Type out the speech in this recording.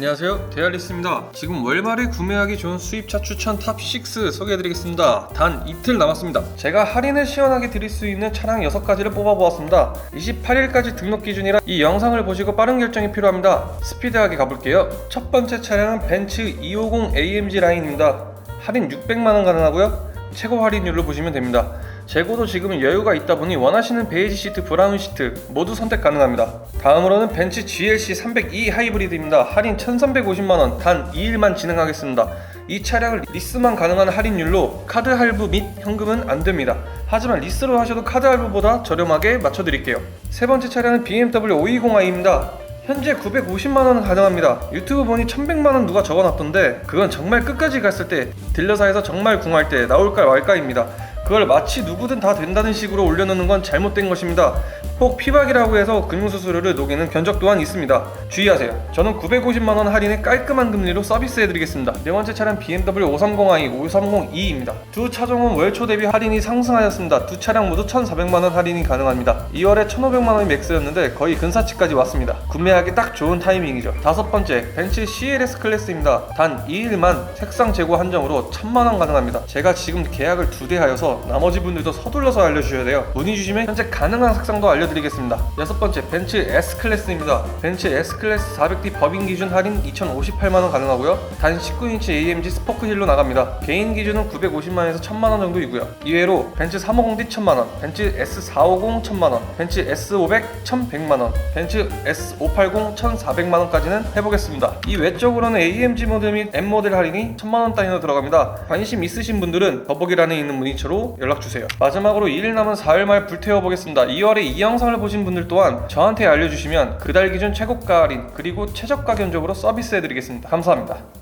안녕하세요. 데알리스입니다. 지금 월말에 구매하기 좋은 수입차 추천 탑6 소개해드리겠습니다. 단 이틀 남았습니다. 제가 할인을 시원하게 드릴 수 있는 차량 6가지를 뽑아보았습니다. 28일까지 등록 기준이라 이 영상을 보시고 빠른 결정이 필요합니다. 스피드하게 가볼게요. 첫 번째 차량은 벤츠 250 AMG 라인입니다. 할인 600만원 가능하고요. 최고 할인율로 보시면 됩니다 재고도 지금은 여유가 있다 보니 원하시는 베이지 시트, 브라운 시트 모두 선택 가능합니다. 다음으로는 벤츠 GLC 302 하이브리드입니다. 할인 1,350만원 단 2일만 진행하겠습니다. 이 차량을 리스만 가능한 할인율로 카드 할부 및 현금은 안 됩니다. 하지만 리스로 하셔도 카드 할부보다 저렴하게 맞춰드릴게요. 세 번째 차량은 BMW 520i입니다. 현재 950만원 가능합니다. 유튜브 보니 1100만원 누가 적어놨던데 그건 정말 끝까지 갔을 때 딜러사에서 정말 궁할 때 나올까 말까입니다. 그걸 마치 누구든 다 된다는 식으로 올려놓는 건 잘못된 것입니다. 혹 피박이라고 해서 금융수수료를 녹이는 견적 또한 있습니다. 주의하세요. 저는 950만원 할인에 깔끔한 금리로 서비스해드리겠습니다. 네 번째 차량 BMW 530i, 530e입니다. 두 차종은 월초 대비 할인이 상승하였습니다. 두 차량 모두 1,400만원 할인이 가능합니다. 2월에 1,500만원이 맥스였는데 거의 근사치까지 왔습니다. 구매하기 딱 좋은 타이밍이죠. 다섯 번째, 벤츠 CLS 클래스입니다. 단 2일만 색상 재고 한정으로 1,000만원 가능합니다. 제가 지금 계약을 두 대 하여서 나머지 분들도 서둘러서 알려주셔야 돼요. 문의 주시면 현재 가능한 색상도 알려드 리겠습니다. 여섯 번째, 벤츠 S 클래스입니다. 벤츠 S 클래스 400D 법인 기준 할인 2,058만 원 가능하고요. 단 19인치 AMG 스포크 힐로 나갑니다. 개인 기준은 950만 원에서 1000만 원 정도이고요. 이외로 벤츠 350D 1000만 원, 벤츠 S450 1000만 원, 벤츠 S500 1100만 원, 벤츠 S580 1400만 원까지는 해보겠습니다. 이 외적으로는 AMG 모델 및 M 모델 할인이 1000만 원 단위로 들어갑니다. 관심 있으신 분들은 더보기란에 있는 문의처로 연락 주세요. 마지막으로 2일 남은 4일 말 불태워 보겠습니다. 2월에 이 영상을 보신 분들 또한 저한테 알려주시면 그달 기준 최고가 할인 그리고 최저가 견적으로 서비스해드리겠습니다. 감사합니다.